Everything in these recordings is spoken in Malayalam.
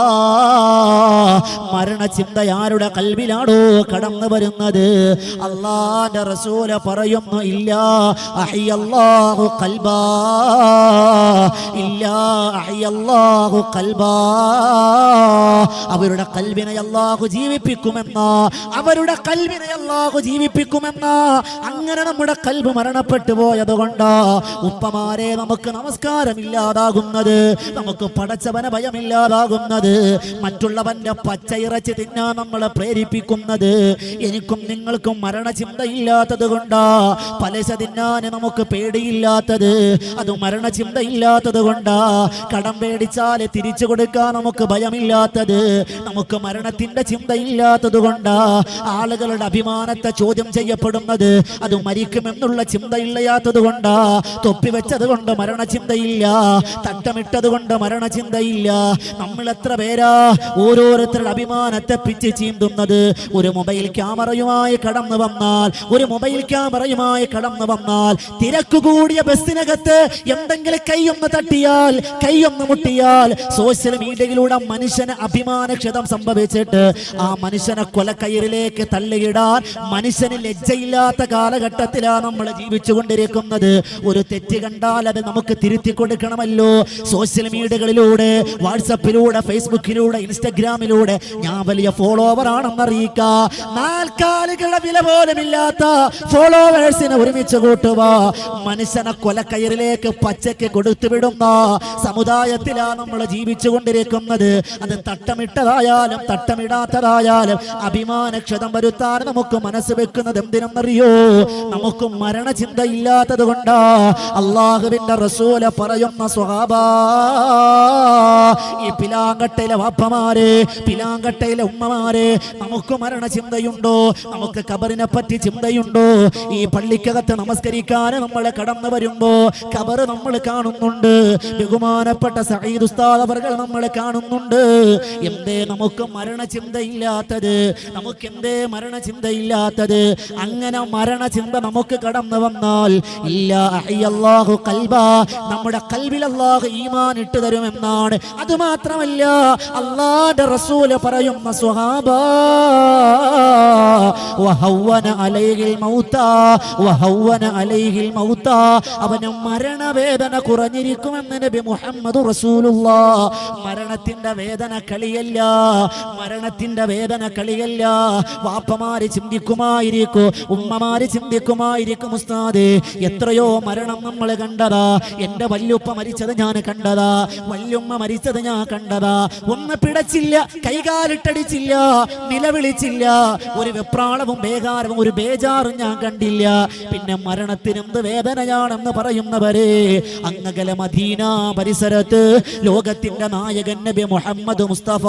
Ah മരണചിന്ത ആരുടെ കൽവിലാണോ കടന്നു വരുന്നത്? അള്ളാന്റെ റസൂല പറയുന്നു ഇല്ല അഹിയല്ലാഹു കൽബാ. ഇല്ല അഹിയല്ലാഹു കൽബാ. അവരുടെ കൽവിനെ അള്ളാഹു ജീവിപ്പിക്കുമെന്ന. അവരുടെ കൽവിനെ അള്ളാഹു ജീവിപ്പിക്കുമെന്ന. അങ്ങനെ നമ്മുടെ കൽബ് മരണപ്പെട്ടു പോയത് കൊണ്ടാ ഉപ്പമാരെ നമുക്ക് നമസ്കാരമില്ലാതാകുന്നത് നമുക്ക് പടച്ചവന ഭയമില്ലാതാകുന്നത്. മറ്റുള്ളവന്റെ പച്ചയിറച്ചി തിന്നാൻ നമ്മളെ പ്രേരിപ്പിക്കുന്നത്. എനിക്കും നിങ്ങൾക്കും മരണചിന്തയില്ലാത്തത് കൊണ്ടാ പലിശ തിന്നാൻ നമുക്ക് പേടിയില്ലാത്തത്. അത് മരണചിന്തയില്ലാത്തത് കൊണ്ടാ കടം പേടിച്ചാൽ തിരിച്ചു കൊടുക്കാൻ നമുക്ക് ഭയമില്ലാത്തത്. നമുക്ക് മരണത്തിന്റെ ചിന്തയില്ലാത്തത് കൊണ്ടാ ആളുകളുടെ അഭിമാനത്തെ ചോദ്യം ചെയ്യപ്പെടുന്നത്. അത് മരിക്കുമെന്നുള്ള ചിന്തയില്ലാത്തത് കൊണ്ടാ തൊപ്പി വെച്ചത് കൊണ്ട് മരണചിന്തയില്ല. തട്ടമിട്ടത് കൊണ്ട് മരണചിന്തയില്ല. നമ്മൾ എത്ര പേരാ ഓരോരുത്തരുടെ അഭിമാനത്തെ പിച്ച് ചീന്തുന്നത് ഒരു മൊബൈൽ ക്യാമറയുമായി കടന്നു വന്നാൽ ഒരു മൊബൈൽ ക്യാമറയുമായി കടന്നു വന്നാൽ തിരക്ക് കൂടിയ ബസ്സിനകത്ത് എന്തെങ്കിലും കൈയൊന്ന് തട്ടിയാൽ കൈയൊന്ന് മുട്ടിയാൽ സോഷ്യൽ മീഡിയയിലൂടെ മനുഷ്യന് അഭിമാനക്ഷതം സംഭവിച്ചിട്ട് ആ മനുഷ്യനെ കൊലക്കയറിലേക്ക് തള്ളിയിടാൻ മനുഷ്യന് ലജ്ജയില്ലാത്ത കാലഘട്ടത്തിലാണ് നമ്മൾ ജീവിച്ചുകൊണ്ടിരിക്കുന്നത്. ഒരു തെറ്റ് കണ്ടാൽ അത് നമുക്ക് തിരുത്തി കൊടുക്കണമല്ലോ. സോഷ്യൽ മീഡിയകളിലൂടെ വാട്സപ്പിലൂടെ ഫേസ്ബുക്കിലൂടെ ഇൻസ്റ്റഗ്രാമിലൂടെ ഞാൻ വലിയ ഫോളോവർ ആണെന്ന് അറിയിക്ക. നാൽക്കാലികളുടെ വില പോലുമില്ലാത്ത ഫോളോവേഴ്സിനെ ഒരുമിച്ച് കൂട്ടുക മനുഷ്യനെ കൊലക്കയറിലേക്ക് പച്ചയ്ക്ക് കൊടുത്തുവിടുന്ന സമുദായത്തിലാണ് നമ്മൾ ജീവിച്ചു കൊണ്ടിരിക്കുന്നത് അത് തട്ടമിട്ടതായാലും തട്ടമിടാത്തതായാലും അഭിമാനക്ഷതം വരുത്താൻ നമുക്ക് മനസ്സ് വെക്കുന്നത് എന്തിനെന്നറിയോ? നമുക്ക് മരണചിന്ത ഇല്ലാത്തത് കൊണ്ടാ അള്ളാഹുവിന്റെ റസൂല പറയുന്ന സ്വഭാവ ഈ പിലാങ്കട്ടയിലെ വാപ്പമാരെ പിലാങ്കട്ടയിലെ ഉമ്മമാരെ നമുക്ക് മരണ ചിന്തയുണ്ടോ നമുക്ക് കബറിനെ പറ്റി ചിന്തയുണ്ടോ? ഈ പള്ളിക്കകത്ത് നമസ്കരിക്കാൻ നമ്മളെ കടന്നു വരുമ്പോ കബറ് നമ്മൾ കാണുന്നുണ്ട്. ബഹുമാനപ്പെട്ട സഹീദ് ഉസ്താദ് അവർ നമ്മൾ കാണുന്നുണ്ട്. എന്തേ നമുക്ക് മരണ ചിന്തയില്ലാത്തത് നമുക്ക് എന്തേ മരണ ചിന്തയില്ലാത്തത് അങ്ങനെ മരണ ചിന്ത നമുക്ക് കടന്നു വന്നാൽ ഇല്ല അയ്യല്ലാഹു കൽബ. നമ്മുടെ അല്ലാഹു ഈമാൻ ഇട്ട് തരുമെന്നാണ്. അത് മാത്രമല്ല അള്ളാന്റെ റസൂൽ പറയുന്ന സ്വഹാബ അവന് മരണവേദന കുറഞ്ഞിരിക്കുമെന്ന് നബി മുഹമ്മദ് റസൂലുള്ള. മരണത്തിന്റെ വേദന കളിയല്ല മരണത്തിന്റെ വേദന കളിയല്ല. വാപ്പമാര് ചിന്തിക്കുമായിരിക്കും ഉമ്മമാര് ചിന്തിക്കുമായിരിക്കും ഉസ്താദേ. എത്രയോ മരണം നമ്മൾ കണ്ടതാ. എന്റെ വല്യുപ്പ മരിച്ചത് ഞാൻ കണ്ടതാ. വല്യുമ്മ മരിച്ചത് ഞാൻ കണ്ടതാ. ഒന്ന് പിടച്ചില്ല കൈകാലിട്ടടിച്ചില്ല നിലവിളിച്ചില്ല. ഒരു വെപ്രാളവും ബേകാരവും ഒരു ബേജാറും ഞാൻ കണ്ടില്ല. പിന്നെ മരണത്തിനെന്ത് വേദനയാണെന്ന് പറയുന്നവരെ അങ്ങകല മദീന പരിസരത്ത് ലോകത്തിന്റെ നായകൻ നബി മുഹമ്മദ് മുസ്തഫ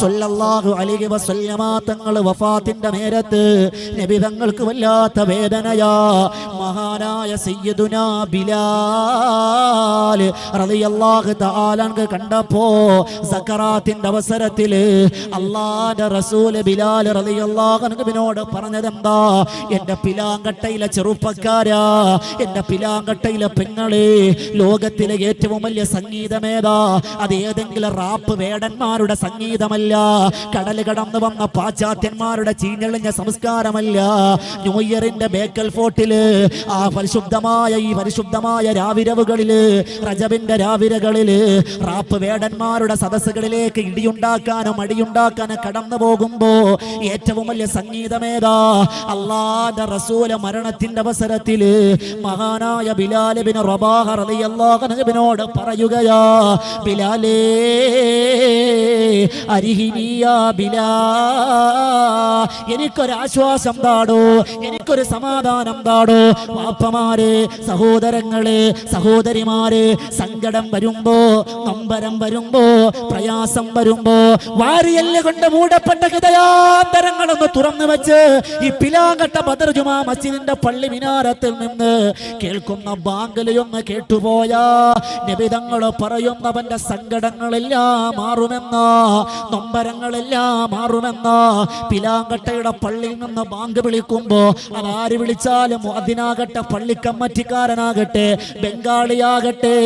സല്ലല്ലാഹു അലൈഹി വസല്ലമ വഫാത്തിന്റെ നേരത്ത് നബി തങ്ങൾക്ക് വല്ലാത്ത വേദനയാ. മഹാനായ സയ്യിദുനാ ബിലാൽ റളിയല്ലാഹു തആല കണ്ടപ്പോൾ കണ്ടപ്പോ സക്കറാത്തിന്റെ അവസരത്തിൽ അള്ളാന്റെ റസൂൽ ബിലാൽ റളിയല്ലാഹു അൻഹുവിനോട് പറഞ്ഞതെന്താ? എന്റെ പിലാങ്കട്ടയിലെ ചെറുപ്പക്കാരാ എന്റെ പിലാങ്കട്ടയിലെ പെങ്ങളെ ലോകത്തിലെ ഏറ്റവും വലിയ സംഗീതമേതാ? അത് ഏതെങ്കിലും റാപ്പ് വേടന്മാരുടെ സംഗീതമല്ല കടൽ കടന്നു വന്ന പാശ്ചാത്യന്മാരുടെ ചീഞ്ഞളിഞ്ഞ സംസ്കാരമല്ല. ന്യൂ ഇയറിന്റെ ബേക്കൽ ഫോർട്ടിൽ ആ പരിശുദ്ധമായ ഈ പരിശുദ്ധമായ രാവിരവുകളിൽ റജബിന്റെ രാവിരകളിൽ റാപ്പ് വേടന്മാരുടെ സദസ്സുകളിലേക്ക് ഇടിയുണ്ടാക്കാനും അടിയുണ്ടാക്കാനും കടന്നു പോകുമ്പോ ഏറ്റവും വലിയ സംഗീതമേതാ? അള്ളാന്റെ റസൂല മരണത്തിന്റെ അവസരത്തിൽ മഹാനായ ബിലാലിബിന് റബാഹ റളിയല്ലാഹുവിനോട് പറയുകയാ ബിലാലേ അരിഹിനിയാ ബിലാ എനിക്കൊരാശ്വാസം താടോ? എനിക്കൊരു സമാധാനം താടോ? വാപ്പമാരെ സഹോദരങ്ങളെ സഹോദരിമാരെ സങ്കടം വരുമ്പോ നമ്പരം വരുമ്പോ പ്രയാസം വരുമ്പോ വാരിയല്ല് കൊണ്ട് മൂടപ്പെട്ട ഹൃദയാന്തരങ്ങളൊന്ന് തുറന്നു വെച്ച് ഈ പിലാങ്കട്ട ബദർജുമാ മസ്ജിദിന്റെ പള്ളി മിനാരത്തിൽ നിന്ന് കേൾക്കുന്ന ബാങ്കലയൊന്ന് കേട്ടുപോയാ. നിബിതങ്ങൾ പറയുന്നവന്റെ സങ്കടങ്ങളെല്ലാം മാറുമെന്ന. നൊമ്പരങ്ങളെല്ലാം മാറുമെന്ന. പിലാങ്കട്ടയുടെ പള്ളിയിൽ നിന്ന് ബാങ്ക് വിളിക്കുമ്പോ അതാര് വിളിച്ചാലും അതിനാകട്ടെ പള്ളിക്കമ്മറ്റിക്കാരനാകട്ടെ ബംഗാളിയാകട്ടെ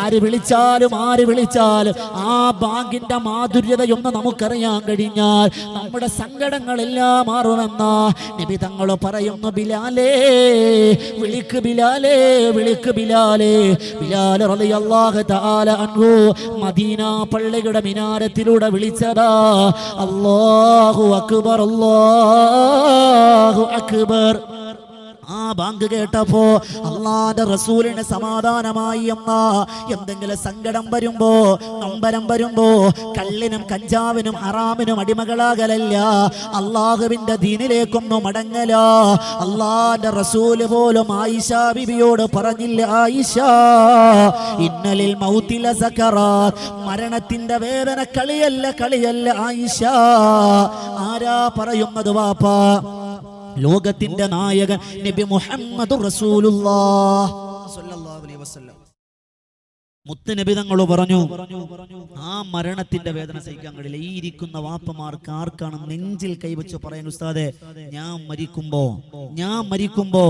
ആര് വിളിച്ചാലും ആര് വിളിച്ചാലും ആ ബാങ്കിന്റെ മാധുര്യതയൊന്ന് നമുക്കറിയാൻ കഴിഞ്ഞാൽ നമ്മുടെ സങ്കടങ്ങളെല്ലാം മാറുമെന്ന നബി തങ്ങൾ പറയുന്നു ബിലാലേ വിളിക്ക് ബിലാലേ വിളിക്ക് ബിലാലേ. ബിലാൽ റളിയല്ലാഹു തആല അൻഹു മദീന പള്ളിയുടെ മിനാരത്തിലൂടെ വിളിച്ചതാ അല്ലാഹു അക്ബർ അല്ലാഹു അക്ബർ. ബാങ്ക് കേട്ടപ്പോ അള്ളാന്റെ റസൂലിന് സമാധാനമായി എന്ന. എന്തെങ്കിലും സങ്കടം വരുമ്പോ നമ്പരം വരുമ്പോ കള്ളിനും കഞ്ചാവിനും ഹറാമിനും അടിമകളാകലല്ല. അള്ളാഹുവിന്റെ ദീനിലേക്കൊന്നും മടങ്ങല. അള്ളാന്റെ റസൂൽ പോലും ആയിഷ ബിബിയോട് പറഞ്ഞില്ല ആയിഷ ഇന്നലിൽ മൗത്തില സക്കറാത്ത് മരണത്തിന്റെ വേദന കളിയല്ല കളിയല്ല ആയിഷ. ആരാ പറയുന്നത് വാപ്പാ? ലോകത്തിന്റെ നായകൻ നബി മുഹമ്മദ് തങ്ങൾ പറഞ്ഞു ആ മരണത്തിന്റെ വേദന സഹിക്കാൻ കഴിയില്ല. ഈ ഇരിക്കുന്ന വാപ്പമാർക്ക് ആർക്കാണ് നെഞ്ചിൽ കൈവച്ച് പറയാൻ ഉസ്താദെ ഞാൻ മരിക്കുമ്പോ ഞാൻ മരിക്കുമ്പോ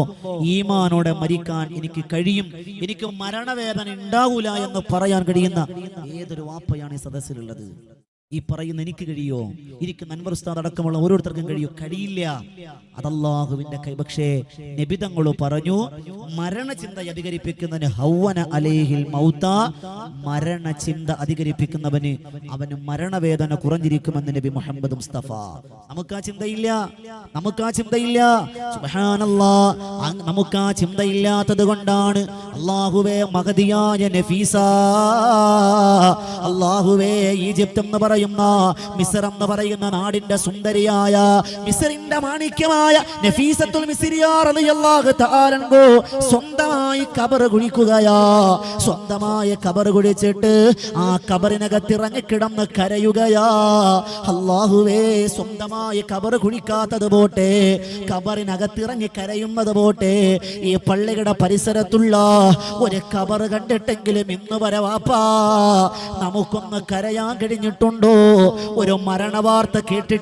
ഈമാനോടെ മരിക്കാൻ എനിക്ക് കഴിയും. എനിക്ക് മരണവേദന ഉണ്ടാവൂല എന്ന് പറയാൻ കഴിയുന്ന ഏതൊരു വാപ്പയാണ് ഈ സദസ്സിലുള്ളത്? ഈ പറയുന്ന എനിക്ക് കഴിയോ? ഇരിക്കുന്ന അൻവർ ഉസ്താദ് അടക്കമുള്ള ഓരോരുത്തർക്കും കഴിയോ? കഴിയില്ല. അതല്ലാഹുവിന്റെ കൈ. പക്ഷേ നബിതങ്ങൾ പറഞ്ഞു മരണചിന്ത അധികരിപ്പിക്കുന്നതിന് ഹൗവന അലേഹിൽ മൗത്ത. മരണചിന്ത അധികരിപ്പിക്കുന്നവന് അവന് മരണവേദന കുറഞ്ഞിരിക്കുമെന്ന് നബി മുഹമ്മദ് മുസ്തഫ. നമുക്ക് ആ ചിന്തയില്ല? നമുക്ക് ആ ചിന്തയില്ല? സുബ്ഹാനല്ലാ. നമുക്ക് ആ ചിന്തയില്ലാത്തത് കൊണ്ടാണ്. അള്ളാഹുവേ മഹതിയായ നഫീസ. അള്ളാഹുവേ ഈജിപ്ത് എന്ന് പറയുന്ന. മിസർ എന്ന് പറയുന്ന നാടിന്റെ സുന്ദരിയായ മിസറിന്റെ മാണിക്യമായ നഫീസത്തുൽ സ്വന്തമായി കബർ കുഴിക്കുകയാ. സ്വന്തമായി കബർ കുഴിച്ചിട്ട് ആ കബറിനകത്ത് ഇറങ്ങിക്കിടന്ന് കരയുകയാ. അള്ളാഹുവേ സ്വന്തമായി കബർ കുഴിക്കാത്തത് പോട്ടെ കബറിനകത്ത് ഇറങ്ങി കരയുന്നത് പോട്ടെ. ഈ പള്ളിയുടെ പരിസരത്തുള്ള ഒരു കബർ കണ്ടിട്ടെങ്കിലും ഇന്ന് വരെ വാപ്പാ നമുക്കൊന്ന് കരയാൻ കഴിഞ്ഞിട്ടുണ്ടോ? ഒരു മരണവാർത്ത കേട്ടിട്ട്